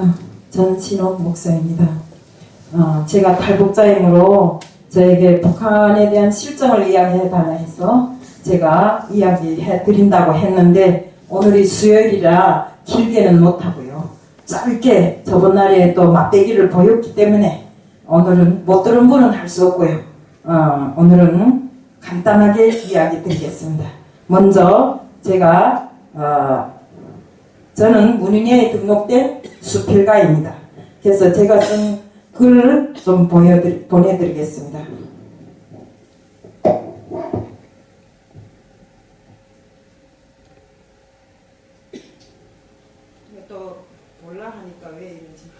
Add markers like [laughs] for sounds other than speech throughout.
안녕하십니까. 전신옥 목사입니다. 어, 제가 탈북자이므로 저에게 북한에 대한 실정을 이야기해 달라 해서 제가 이야기해 드린다고 했는데 오늘이 수요일이라 길게는 못하고요. 짧게 저번 날에 또 맛배기를 보였기 때문에 오늘은 못 들은 분은 할 수 없고요. 어, 오늘은 간단하게 이야기 드리겠습니다. 먼저 제가 어, 저는 문인회에 등록된 수필가입니다. 그래서 제가 쓴 글을 좀 보여드리, 보내드리겠습니다. 또 몰라 하니까 왜 이러지?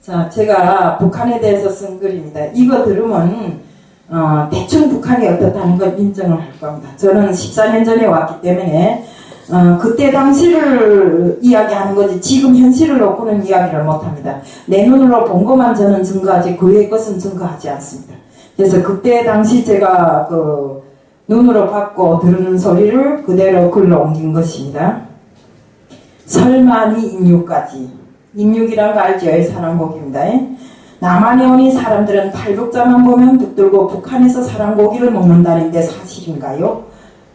자, 제가 북한에 대해서 쓴 글입니다. 이거 들으면 어, 대충 북한이 어떻다는 걸 인정을 할 겁니다. 저는 14년 전에 왔기 때문에 어, 그때 당시를 이야기하는 거지 지금 현실을 놓고는 이야기를 못합니다. 내 눈으로 본 것만 저는 증거하지 그 외의 것은 증거하지 않습니다. 그래서 그때 당시 제가 그 눈으로 봤고 들은 소리를 그대로 글로 옮긴 것입니다. 설마니 인육까지 인육이란 거 알죠? 사랑고기입니다. 남한에 오니 사람들은 탈북자만 보면 붙들고 북한에서 사랑고기를 먹는다는데 사실인가요?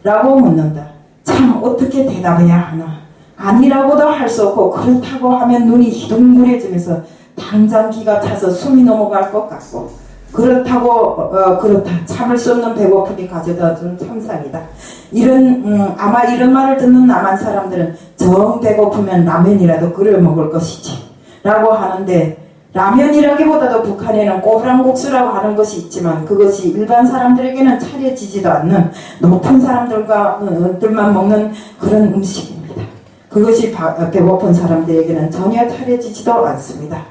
라고 묻는다. 참 어떻게 대답해야 하나? 아니라고도 할 수 없고 그렇다고 하면 눈이 희둥그레지면서 당장 기가 차서 숨이 넘어갈 것 같고 그렇다고 어, 그렇다 참을 수 없는 배고픔이 가져다 준 참상이다. 이런 음, 아마 이런 말을 듣는 남한 사람들은 정 배고프면 라면이라도 끓여 먹을 것이지 라고 하는데 라면이라기보다도 북한에는 꼬부랑국수라고 하는 것이 있지만 그것이 일반 사람들에게는 차려지지도 않는 높은 사람들과 어, 먹는 그런 음식입니다. 그것이 바- 배고픈 사람들에게는 전혀 차려지지도 않습니다.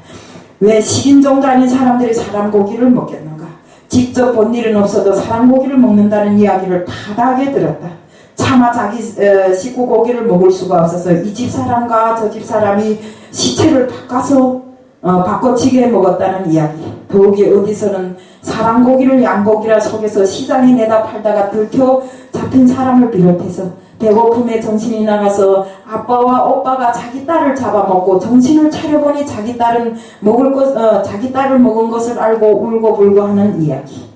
왜 식인종도 아닌 사람들이 사람 고기를 먹겠는가? 직접 본 일은 없어도 사람 고기를 먹는다는 이야기를 타다하게 들었다. 차마 자기 어, 식구 고기를 먹을 수가 없어서 이 집 사람과 저 집 사람이 시체를 바꿔서 어, 바꿔치기해 먹었다는 이야기. 더욱이 어디서는 사람 고기를 양고기라 속에서 시장에 내다 팔다가 들켜 잡힌 사람을 비롯해서 배고픔에 정신이 나가서 아빠와 오빠가 자기 딸을 잡아먹고 정신을 차려보니 자기 딸은 먹을 것, 어, 자기 딸을 먹은 것을 알고 울고불고 하는 이야기.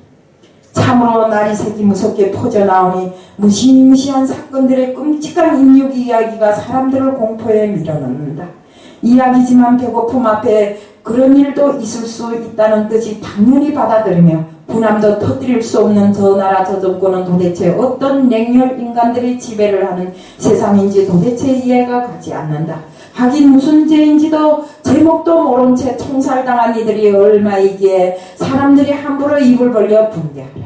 참으로 날이 새기 무섭게 퍼져나오니 무시무시한 사건들의 끔찍한 인육 이야기가 사람들을 공포에 밀어넣는다. 이야기지만 배고픔 앞에 그런 일도 있을 수 있다는 뜻이 당연히 받아들이며 분함도 터뜨릴 수 없는 저 나라 저 정권은 도대체 어떤 냉혈 인간들이 지배를 하는 세상인지 도대체 이해가 가지 않는다. 하긴 무슨 죄인지도 제목도 모른 채 총살당한 이들이 얼마이기에 사람들이 함부로 입을 벌려 분개하랴.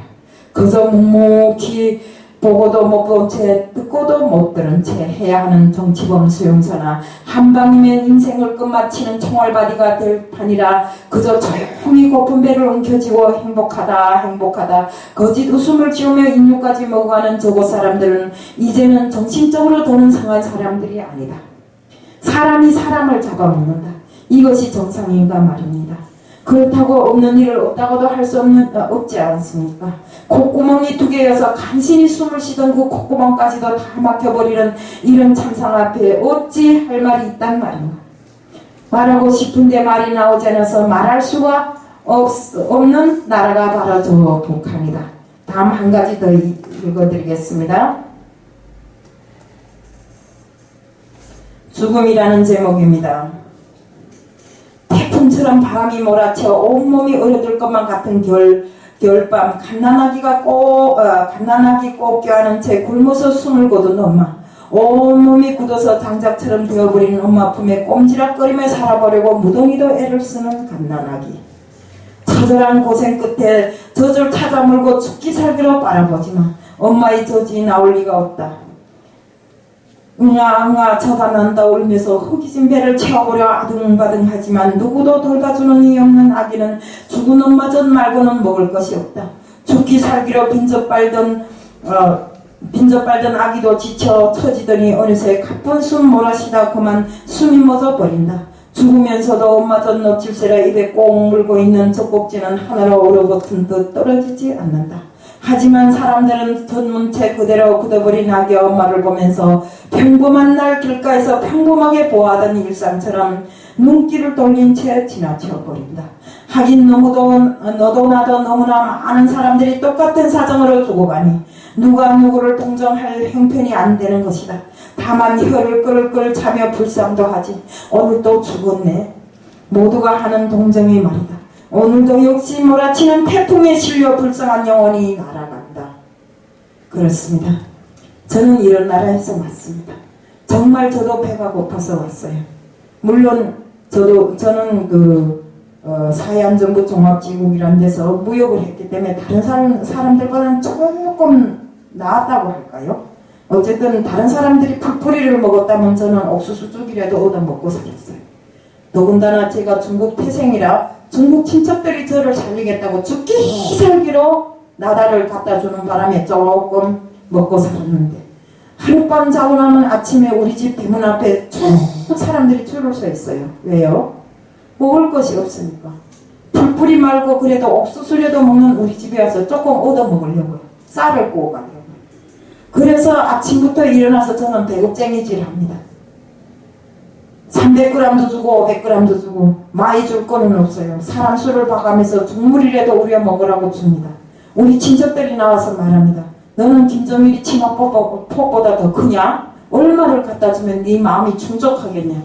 그저 묵묵히 보고도 못 본 채 듣고도 못 들은 채 해야 하는 정치범 수용소나 한방이면 인생을 끝마치는 총알바디가 될 판이라 그저 조용히 고픈 배를 움켜쥐고 행복하다 행복하다 거짓 웃음을 지으며 인육까지 먹어가는 저곳 사람들은 이제는 정신적으로 더는 상한 사람들이 아니다. 사람이 사람을 잡아먹는다. 이것이 정상인가 말입니다. 그렇다고 없는 일을 없다고도 할 수 없는 어, 없지 않습니까? 콧구멍이 두 개여서 간신히 숨을 쉬던 그 콧구멍까지도 다 막혀버리는 이런 참상 앞에 어찌 할 말이 있단 말인가? 말하고 싶은데 말이 나오지 않아서 말할 수가 없, 없는 나라가 바로 저 북한이다. 다음 한 가지 더 이- 읽어드리겠습니다. 죽음이라는 제목입니다. 태풍처럼 바람이 몰아쳐 온몸이 얼어들 것만 같은 겨울, 겨울밤 갓난아기가 꼭 어, 갓난아기 꼭 껴안은 채 굶어서 숨을 거둔 엄마. 온몸이 굳어서 장작처럼 되어버리는 엄마 품에 꼼지락거리며 살아보려고 무덩이도 애를 쓰는 갓난아기. 처절한 고생 끝에 젖을 찾아 물고 죽기 살기로 빨아보지만 엄마의 젖이 나올 리가 없다 응아 응아 쳐다난다 울면서 흑이진 배를 채워보려 아등바등 하지만 누구도 돌봐주는 이 없는 아기는 죽은 엄마 젖 말고는 먹을 것이 없다. 죽기 살기로 빈접 빨던 어, 빈접 빨던 아기도 지쳐 처지더니 어느새 가쁜 숨 몰아쉬다 그만 숨이 멎어 버린다. 죽으면서도 엄마 젖 넙질세라 입에 꼭 물고 있는 젖꼭지는 하나로 얼어붙은 듯 떨어지지 않는다. 하지만 사람들은 전문체 그대로 굳어버린 아기 엄마를 보면서 평범한 날 길가에서 평범하게 보아하던 일상처럼 눈길을 돌린 채 지나쳐 버린다. 하긴 너무도 너도 나도 너무나 많은 사람들이 똑같은 사정으로 죽어가니 누가 누구를 동정할 형편이 안 되는 것이다. 다만 혀를 끌끌 차며 불쌍도 하지. 오늘 또 죽었네. 모두가 하는 동정이 말이다. 오늘도 역시 몰아치는 태풍에 실려 불쌍한 영혼이 날아간다. 그렇습니다. 저는 이런 나라에서 왔습니다. 정말 저도 배가 고파서 왔어요. 물론 저도 저는 그 어, 사회안전부 종합지국이라는 데서 무역을 했기 때문에 다른 사람, 사람들보다는 조금 나았다고 할까요? 어쨌든 다른 사람들이 풀뿌리를 먹었다면 저는 옥수수 죽이라도 얻어 먹고 살았어요. 더군다나 제가 중국 태생이라 중국 친척들이 저를 살리겠다고 죽기 살기로 나다를 갖다 주는 바람에 조금 먹고 살았는데 하룻밤 자고 나면 아침에 우리 집 대문 앞에 쭉 사람들이 줄을 서 있어요. 왜요? 먹을 것이 없으니까. 풀뿌리 말고 그래도 옥수수라도 먹는 우리 집에 와서 조금 얻어 먹으려고요. 쌀을 구워 가려고. 그래서 아침부터 일어나서 저는 배급쟁이질 합니다. 300g도 주고 500g도 주고 많이 줄 거는 없어요. 사람 수를 봐가면서 국물이라도 우려 먹으라고 줍니다. 우리 친척들이 나와서 말합니다. 너는 김정일이 치마폭보다 더 크냐? 얼마를 갖다 주면 네 마음이 충족하겠냐?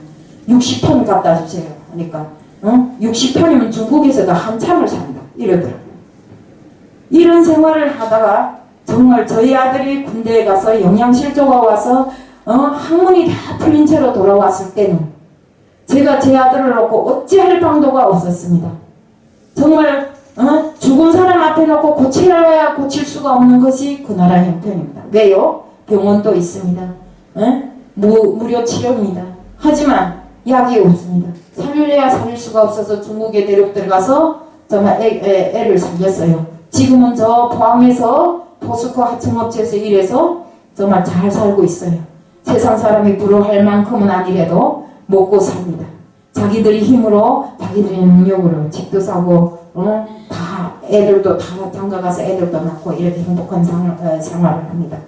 60톤 갖다 주세요. 하니까 어? 60톤이면 중국에서도 한참을 산다. 이러더라고요. 이런 생활을 하다가 정말 저희 아들이 군대에 가서 영양실조가 와서 어, 학문이 다 풀린 채로 돌아왔을 때는 제가 제 아들을 놓고 어찌할 방도가 없었습니다. 정말 어? 죽은 사람 앞에 놓고 고치려야 고칠 수가 없는 것이 그 나라 형편입니다. 왜요? 병원도 있습니다. 어? 무, 무료 치료입니다. 하지만 약이 없습니다. 살려야 살릴 수가 없어서 중국에 내륙 들어가서 정말 애, 애, 애를 살렸어요. 지금은 저 포항에서 포스코 하청업체에서 일해서 정말 잘 살고 있어요. 세상 사람이 부러워할 만큼은 아니래도 먹고 삽니다. 자기들이 힘으로 자기들의 능력으로 집도 사고 어? 다 애들도 다 장가가서 애들도 낳고 이렇게 행복한 상, 어, 생활을 합니다.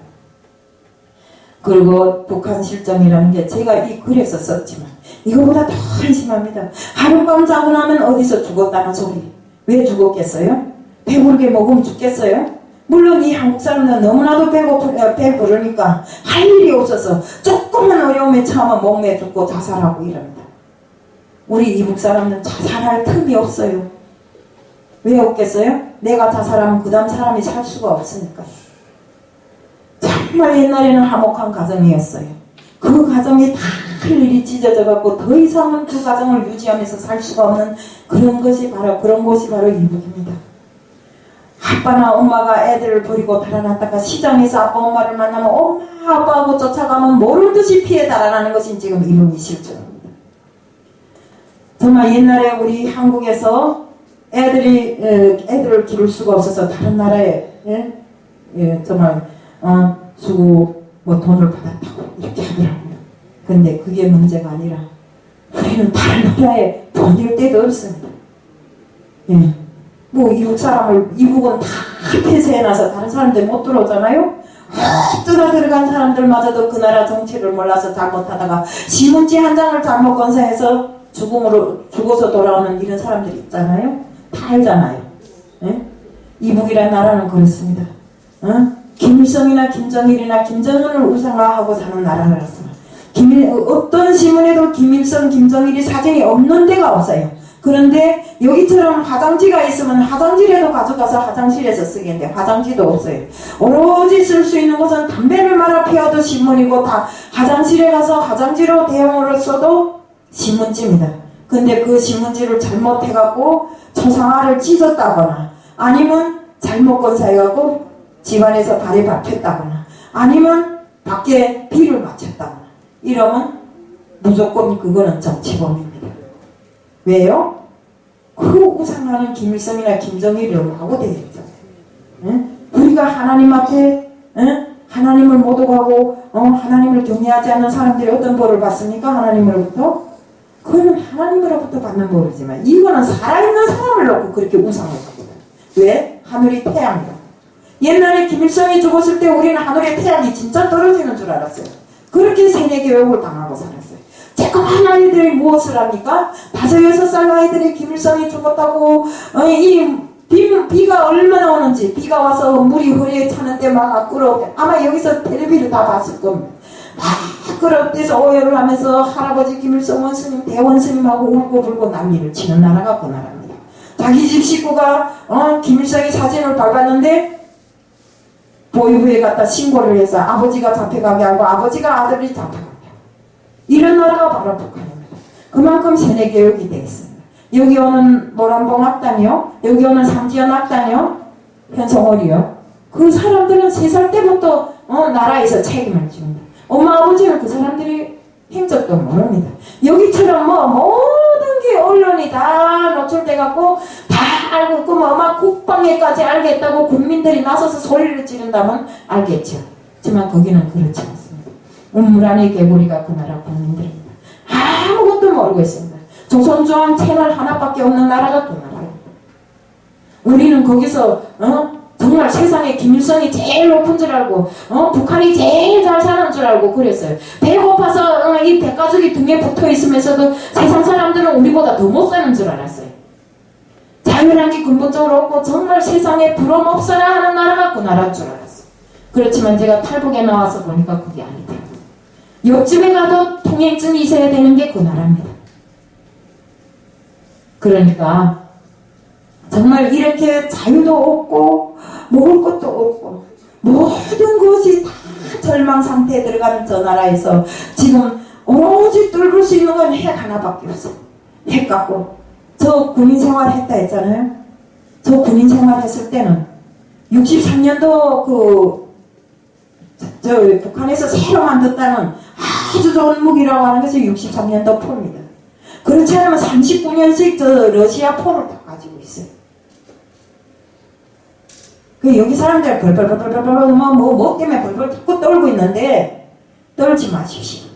그리고 북한 실정이라는 게 제가 이 글에서 썼지만 이거보다 더 한심합니다. 하룻밤 자고 나면 어디서 죽었다는 소리. 왜 죽었겠어요? 배부르게 먹으면 죽겠어요? 물론 이 한국 사람들은 너무나도 배고프, 어, 배부르니까 할 일이 없어서 조금만 어려움에 처하면 목매 죽고 자살하고 이럽니다. 우리 이북 사람은 자살할 틈이 없어요. 왜 없겠어요? 내가 자살하면 그 다음 사람이 살 수가 없으니까. 정말 옛날에는 화목한 가정이었어요. 그 가정이 다 일일이 찢어져 갖고 더 이상은 그 가정을 유지하면서 살 수가 없는 그런 것이 바로 그런 곳이 바로 이북입니다. 아빠나 엄마가 애들을 버리고 달아났다가 시장에서 아빠 엄마를 만나면 엄마 아빠하고 쫓아가면 모른 듯이 피해 달아나는 것이 지금 이북이 실정입니다. 정말 옛날에 우리 한국에서 애들이 에, 애들을 기를 수가 없어서 다른 나라에 예? 예, 정말 어, 주고 뭐 돈을 받았다고 이렇게 하더라고요. 근데 그게 문제가 아니라 우리는 다른 나라에 돈일 때도 없습니다. 예. 뭐 이북 사람을 이북은 다 폐쇄해놔서 다른 사람들 못 들어오잖아요. 뜨나 들어간 사람들마저도 그 나라 정치를 몰라서 잘못하다가 신문지 한 장을 잘못 건사해서 죽음으로 죽어서 돌아오는 이런 사람들이 있잖아요. 다 알잖아요. 예? 이북이라는 나라는 그렇습니다. 어? 김일성이나 김정일이나 김정은을 우상화하고 사는 나라라서 김일, 어떤 신문에도 김일성, 김정일이 사진이 없는 데가 없어요. 그런데 여기처럼 화장지가 있으면 화장지라도 가져가서 화장실에서 쓰겠는데 화장지도 없어요. 오로지 쓸 수 있는 것은 담배를 말아 피워도 신문이고 다 화장실에 가서 화장지로 대용으로 써도 신문지입니다. 근데 그 신문지를 잘못해갖고 초상화를 찢었다거나 아니면 잘못 건사해갖고 집안에서 발에 밟혔다거나 아니면 밖에 비를 맞췄다거나 이러면 무조건 그거는 정치범입니다. 왜요? 그 우상하는 김일성이나 하고 되겠죠. 응? 우리가 하나님 앞에 응? 하나님을 모독하고 어? 하나님을 경외하지 않는 사람들이 어떤 벌을 받습니까? 하나님으로부터? 그거는 하나님으로부터 받는 벌이지만 이거는 살아있는 사람을 놓고 그렇게 우상을 하거든. 왜? 하늘이 태양이다. 옛날에 김일성이 죽었을 때 우리는 하늘에 태양이 진짜 떨어지는 줄 알았어요. 그렇게 세뇌 교육을 당하고 살았어요. 조그만 아이들이 무엇을 합니까? 다섯 여섯 살 아이들이 김일성이 죽었다고 어, 이 비, 비가 얼마나 오는지 비가 와서 물이 허리에 차는데 막 끌어 아마 여기서 텔레비를 다 봤을 겁니다. 막 끌어대서 오열을 하면서 할아버지 김일성 원스님 대원스님하고 울고 불고 난리를 치는 나라가 그 나라입니다. 자기 집 식구가 어, 김일성이 사진을 밟았는데 보이부에 갖다 신고를 해서 아버지가 잡혀가게 하고 아버지가 아들이 잡혀가 이런 나라가 바로 북한입니다. 그만큼 세뇌 교육이 되어 있습니다. 여기 오는 모란봉 악단이요. 여기 오는 삼지연 악단이요. 현성월이요. 그 사람들은 세살 때부터 어, 나라에서 책임을 집니다. 엄마 아버지는 그 사람들이 행적도 모릅니다. 여기처럼 뭐 모든 게 언론이 다 노출돼 갖고 다 알고 그뭐 막 국방에까지 알겠다고 국민들이 나서서 소리를 지른다면 알겠죠. 하지만 거기는 그렇지 않습니다. 우물 안의 개구리가 그 나라 국민들입니다. 아무것도 모르고 있습니다. 조선중앙 채널 하나밖에 없는 나라가 그 나라입니다. 우리는 거기서 어? 정말 세상에 김일성이 제일 높은 줄 알고 어? 북한이 제일 잘 사는 줄 알고 그랬어요. 배고파서 어, 이 백가죽이 등에 붙어 있으면서도 세상 사람들은 우리보다 더 못 사는 줄 알았어요. 자유란 게 근본적으로 없고 정말 세상에 부러움 없어야 하는 나라가 그 나라인 줄 알았어요. 그렇지만 제가 탈북에 나와서 보니까 그게 아니더라고요. 옆집에 가도 통행증이 있어야 되는 게 그 나라입니다. 그러니까 정말 이렇게 자유도 없고 먹을 것도 없고 모든 것이 다 절망 상태에 들어가는 저 나라에서 지금 오로지 뚫을 수 있는 건 핵 하나밖에 없어. 핵 갖고 저 군인 생활 했다 했잖아요. 저 군인 생활 했을 때는 63년도 그 저 북한에서 새로 만들었다는 아주 좋은 무기라고 하는 것이 63년도 포입니다. 그렇지 않으면 39년씩 저 러시아 포를 다 가지고 있어요. 그 여기 사람들 벌벌벌벌벌 뭐, 뭐, 뭐 때문에 벌벌 자꾸 떨고 있는데 떨지 마십시오.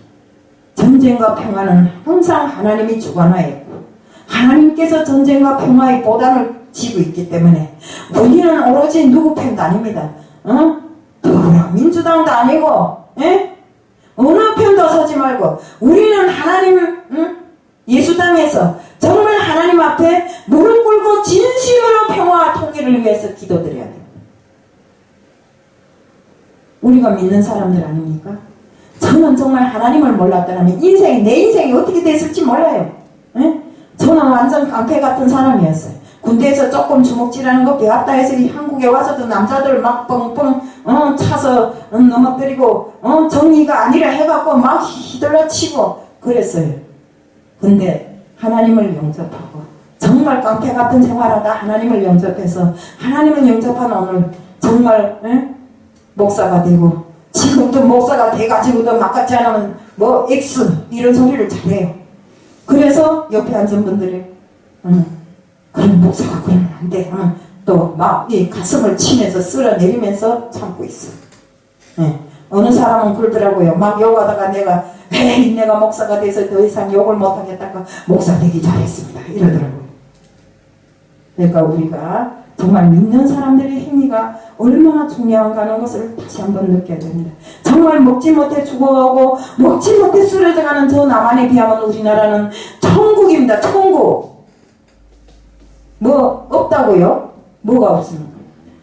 전쟁과 평화는 항상 하나님이 주관하에 있고 하나님께서 전쟁과 평화의 보단을 지고 있기 때문에 우리는 오로지 누구 편도 아닙니다. 어? 민주당도 아니고 예? 어느 편도 서지 말고 우리는 하나님 응? 예수 땅에서 정말 하나님 앞에 무릎 꿇고 진심으로 평화와 통일을 위해서 기도드려야 돼요. 우리가 믿는 사람들 아닙니까? 저는 정말 하나님을 몰랐더라면 인생이 내 인생이 어떻게 됐을지 몰라요. 예? 저는 완전 깡패 같은 사람이었어요. 군대에서 조금 주먹질하는 거 배웠다 해서 이 한국에 와서도 남자들 막 뻥뻥 어, 차서 어, 넘어뜨리고 어, 정의가 아니라 해갖고 막 휘둘러 치고 그랬어요. 근데 하나님을 영접하고 정말 깡패 같은 생활하다 하나님을 영접해서 하나님을 영접한 오늘 정말 예? 목사가 되고 지금도 목사가 돼가지고도 막 같지 않으면 뭐 X 이런 소리를 잘해요. 그래서 옆에 앉은 분들이 음, 그런 목사가 그러면 안 돼. 하면 또 막 이 가슴을 치면서 쓸어내리면서 참고 있어. 예. 어느 사람은 그러더라고요. 막 욕하다가 내가 에이 내가 목사가 돼서 더 이상 욕을 못하겠다가 목사 되기 잘했습니다. 이러더라고요. 그러니까 우리가 정말 믿는 사람들의 행위가 얼마나 중요한가 하는 것을 다시 한번 느껴야 됩니다. 정말 먹지 못해 죽어가고 먹지 못해 쓰러져가는 저 남한에 비하면 우리나라는 천국입니다. 천국. 뭐 없다고요? 뭐가 없습니까?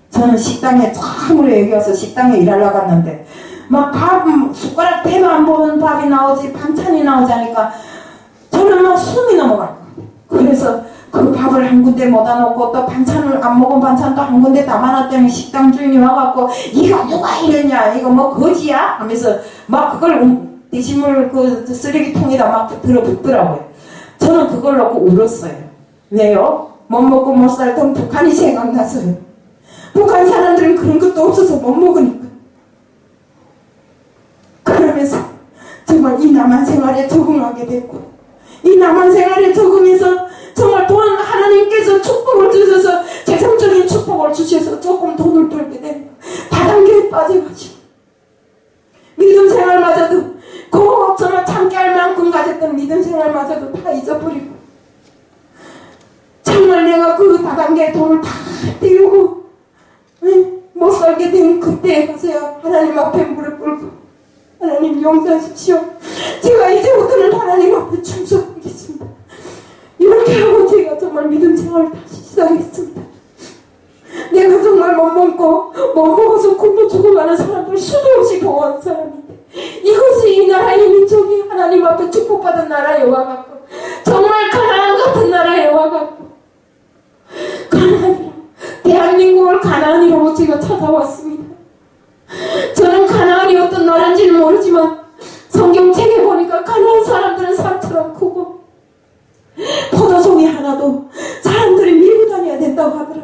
저는 식당에 처음으로 여기 와서 식당에 일하러 갔는데 막 밥 숟가락 대도 안 보는 밥이 나오지 반찬이 나오지 않으니까 저는 막 숨이 거예요. 그래서 그 밥을 한 군데 모아 놓고 또 반찬을 안 먹은 반찬도 한 군데 담아놨더니 식당 주인이 와갖고 이거 누가 이랬냐 이거 뭐 거지야 하면서 막 그걸 음, 대신물 그 쓰레기통에다 막 들어붓더라고요. 저는 그걸 놓고 울었어요. 왜요? 못 먹고 못 살던 북한이 생각나서요. 북한 사람들은 그런 것도 없어서 못 먹으니까. 그러면서 정말 이 남한 생활에 적응하게 됐고 이 남한 생활에 적응해서 정말 돈 하나님께서 축복을 주셔서 재성적인 축복을 주셔서 조금 돈을 벌게 된 다단계에 빠져가지고 믿음 생활마저도 그 저는 참게 할 만큼 가졌던 믿음 생활마저도 다 잊어버리고 정말 내가 그 다단계에 돈을 다 띄우고 못살 알게 된 그때 가서야 하나님 앞에 무릎 꿇고 하나님 용서하십시오. 제가 이제부터는 하나님 앞에 충성하겠습니다. 이렇게 하고 제가 정말 믿음 생활을 다시 시작했습니다. 내가 정말 못 먹고 못 먹어서 굶어 죽어가는 사람들 수도 없이 보호한 사람인데 이것이 이 나라의 민족이 하나님 앞에 축복받은 나라에 와갖고 정말 가나안 같은 나라에 와갖고 가나안이라 대한민국을 가나안이라고 제가 찾아왔습니다. 저는 가나안이 어떤 나라인지는 모르지만 성경책에 보니까 가나안 사람들은 산처럼 크고 포도송이 하나도 사람들이 밀고 다녀야 된다고 하더라.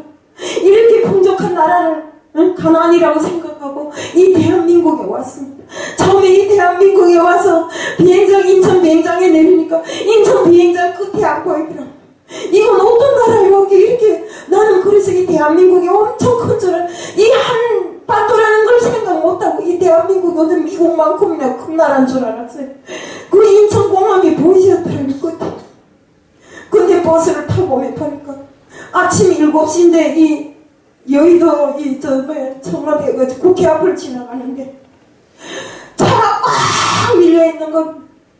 이렇게 풍족한 나라를 응? 가나안이라고 생각하고 이 대한민국에 왔습니다. 처음에 이 대한민국에 와서 비행장 인천 비행장에 내리니까 인천 비행장 끝에 안 보이더라. 이건 어떤 나라에 여기 이렇게 나는 그래서 이 대한민국이 엄청 큰 줄은 이 한 반도라는 걸 생각 못하고 이 대한민국이 어떤 미국만큼이나 큰 나라인 줄 알았어요. 그 인천 공항이 보이셨더라고요. 끝에. 근데 버스를 타고 오면 보니까 아침 7시인데 이 여의도 이저 뭐야 청와대 그 국회 앞을 지나가는데 차가 꽉 밀려 있는 거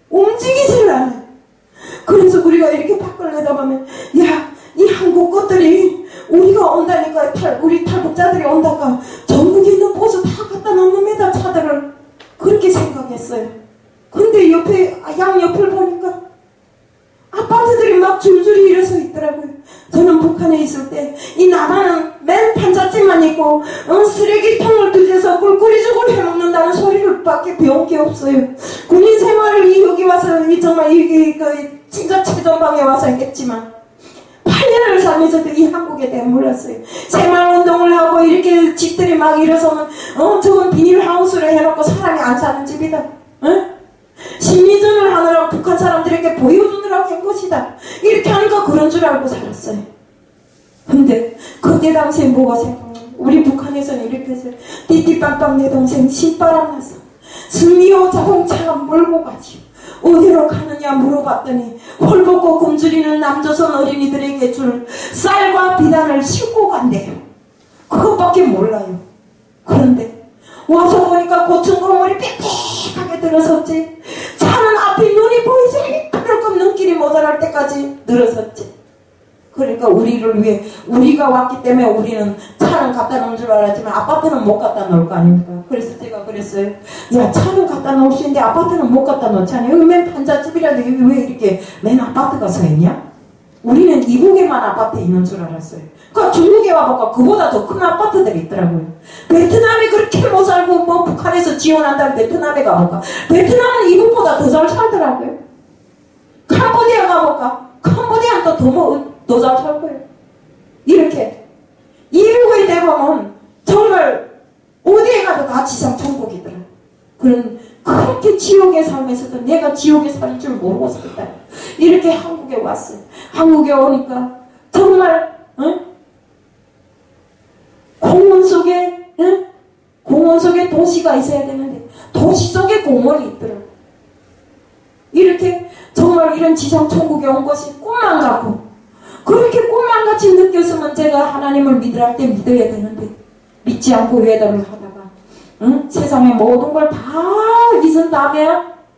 움직이지를 않아요. 그래서 우리가 이렇게 밖을 내다보면 야 이 한국 것들이 우리가 온다니까 탈, 우리 탈북자들이 온다가 전국에 있는 버스 다 갖다 놓는다 차들을 그렇게 생각했어요. 근데 옆에 아, 양 옆을 보니까 아파트들이 막 줄줄이 일어서 있더라고요. 저는 북한에 있을 때 이 나라는 맨 판잣집만 있고 어, 쓰레기통을 뒤져서 꿀꿀이 죽을 해먹는다는 소리를 밖에 없어요. [laughs] 군인 생활을 이 여기 와서 이 정말 이게 그 진짜 최전방에 와서 했지만 8년을 살면서 도 이 한국에 대해 몰랐어요. 새마을 운동을 하고 이렇게 집들이 막 일어서면 어 저건 비닐하우스를 해놓고 사람이 안 사는 집이다. 어? 심리전을 하느라 북한 사람들에게 보여주느라고 한 것이다. 이렇게 하니까 그런 줄 알고 살았어요. 근데 그때 당시에 뭐가 생각나? 우리 북한에서는 이렇게 해서 띠띠빵빵 내 동생 신바람 나서 승리호 자동차 몰고 가지요. 어디로 가느냐 물어봤더니 홀벗고 굶주리는 남조선 어린이들에게 줄 쌀과 비단을 싣고 간대요. 그것밖에 몰라요. 그런데 와서 보니까 고층 건물이 빽빽하게 들어섰지. 차는 앞이 눈이 보이지 그럴끔 눈길이 모자랄 때까지 늘어섰지. 그러니까 우리를 위해 우리가 왔기 때문에 우리는 차는 갖다 놓은 줄 알았지만 아파트는 못 갖다 놓을 거 아닙니까? 그래서 제가 그랬어요. 야 차는 갖다 있는데 아파트는 못 갖다 놓잖아요. 여기 맨 판잣집이라도 여기 왜 이렇게 맨 아파트가 서 있냐? 우리는 이북에만 아파트 있는 줄 알았어요. 그 중국에 와보니까 그보다 더 큰 아파트들이 있더라고요. 베트남이 그렇게 못 살고 뭐 북한에서 지원한다는 베트남에 가볼까? 베트남은 이북보다 더 잘 살더라고요. 캄보디아 가볼까? 캄보디아는 또더잘 살고요. 이렇게 이북에 대보면 정말 어디에 가도 다 지상 천국이더라. 그런 그렇게 지옥의 삶에서도 내가 지옥에 살 줄 모르고 살다. 이렇게 한국에 왔어요. 한국에 오니까 정말 응? 공원 속에 응? 공원 속에 도시가 있어야 되는데 도시 속에 공원이 있더라고. 이렇게 정말 이런 지상 천국에 온 것이 꿈만 같고 그렇게 꿈만 같이 느꼈으면 제가 하나님을 믿으라 할때 믿어야 되는데 믿지 않고 외도를 하다가 응? 세상의 모든 걸 다 잊은 다음에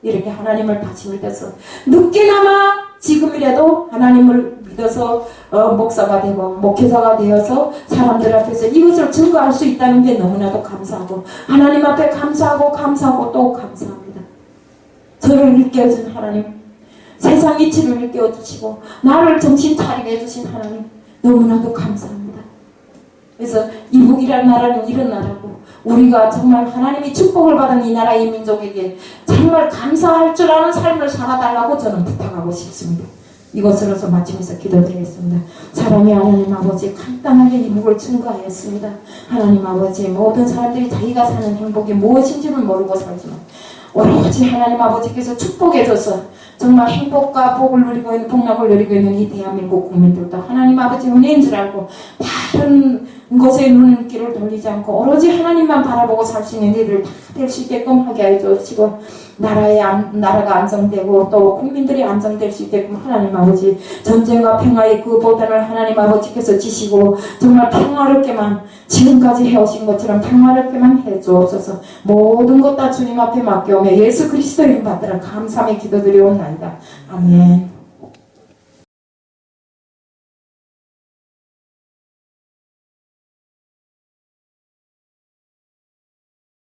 이렇게 하나님을 다시 믿어서 늦게나마 지금이라도 하나님을 믿어서 어, 목사가 되고 목회자가 되어서 사람들 앞에서 이것을 증거할 수 있다는 게 너무나도 감사하고 하나님 앞에 감사하고 감사하고 또 감사합니다. 저를 일깨워준 하나님 세상 이치를 일깨워주시고 나를 정신 차리게 해주신 하나님 너무나도 감사합니다. 그래서 이북이라는 나라는 이런 나라고 우리가 정말 하나님이 축복을 받은 이 나라 이 민족에게 정말 감사할 줄 아는 삶을 살아달라고 저는 부탁하고 싶습니다. 이것으로서 마치면서 기도드리겠습니다. 사랑의 하나님 아버지 간단하게 이북을 증거하였습니다. 하나님 아버지 모든 사람들이 자기가 사는 행복이 무엇인지를 모르고 살지만 오로지 하나님 아버지께서 축복해 줘서 정말 행복과 복을 누리고 있는 복락을 누리고 있는 이 대한민국 국민들도 하나님 아버지 은혜인 줄 알고 다 다른 것에 눈 길을 돌리지 않고 오로지 하나님만 바라보고 살 수 있는 일을 될 수 있게끔 하게 해 주시고 나라의 안, 나라가 안정되고 또 국민들이 안정될 수 있게끔 하나님 아버지 전쟁과 평화의 그 보단을 하나님 아버지께서 지시고 정말 평화롭게만 지금까지 해오신 것처럼 평화롭게만 해 주옵소서. 모든 것 다 주님 앞에 맡겨오며 예수 그리스도 이름 받들어 감사의 기도드리옵나이다. 아멘